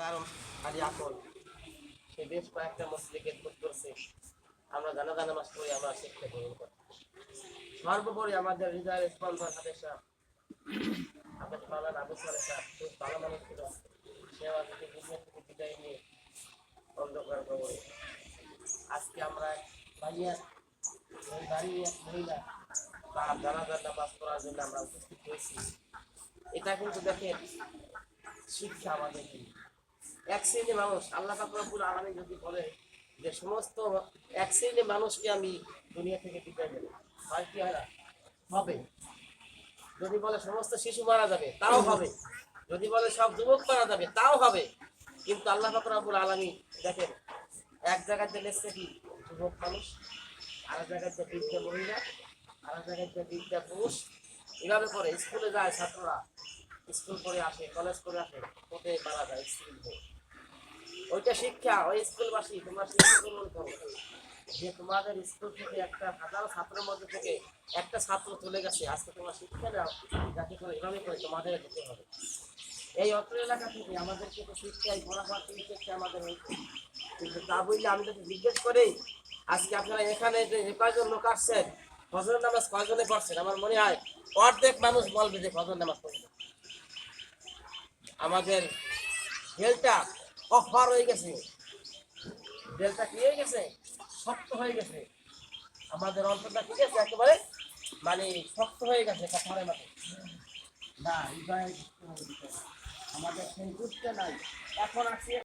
যার খালি আকল সে বেশ কয়েকটা মসজিদকে ভোট করছে আমরা জানা জানা মাস করে আমরা শিক্ষা গ্রহণ করি সর্বোপরি আমাদের হৃদয়ের স্পন্দন হাতের সাহ আমাদের মালান আবু সালে সাহ খুব ভালো মানুষ ছিল। সে আমাদেরকে দুনিয়া থেকে বিদায় নিয়ে অন্ধকার কবরে আজকে আমরা ভাইয়া দাঁড়িয়ে এক মহিলা তার জানাজার নামাজ পড়ার জন্য আমরা উপস্থিত হয়েছি। এটা কিন্তু দেখেন শিক্ষা আমাদের এক শ্রেণি মানুষ আল্লাহ কাকুর আলামী যদি বলে যে সমস্ত এক শ্রেণি মানুষকে আমি দুনিয়া থেকে বিদায় দেবো হয় কি হয় না? হবে। যদি বলে সমস্ত শিশু মারা যাবে তাও হবে। যদি বলে সব যুবক মারা যাবে তাও হবে। কিন্তু আল্লাহ ফাকরাবুল আলমী দেখেন এক জায়গায় লেখছে কি? যুবক মানুষ আর যে বৃদ্ধ মহিলা আর যে বৃদ্ধ পুরুষ। এভাবে করে স্কুলে যায় ছাত্ররা। স্কুল করে আসে কলেজ করে আসে কোটে মারা যায় স্কুল ওইটা শিক্ষা, ওই স্কুলবাসী, তোমরা শিক্ষা করো। যে তোমাদের স্কুল থেকে একটা হাজার ছাত্রের মধ্যে থেকে একটা ছাত্র চলে গেছে, আজকে তোমরা শিক্ষা দাও যাতে করে এভাবে করে তোমাদের যেতে হবে। এই অত্র এলাকা থেকে আমাদেরকে তো শিক্ষায় পড়াশোনা শিক্ষা আমাদের হয়েছে। কিন্তু তা বললে আমি যদি জিজ্ঞেস করি, আজকে আপনারা এখানে যে কয়জন লোক আসছেন ফজর নামাজ কয়জনে পড়ছেন? আমার মনে হয় অর্ধেক মানুষ বলবে যে ফজর নামাজ পড়বে আমাদের বেলটা অফার হয়ে গেছে। বেলটা কি হয়ে গেছে? শক্ত হয়ে গেছে। আমাদের অন্তরটা ঠিক আছে একেবারে? মানে শক্ত হয়ে গেছে কাঠারের মতো। না আমাদের বুঝতে নাই। এখন আসি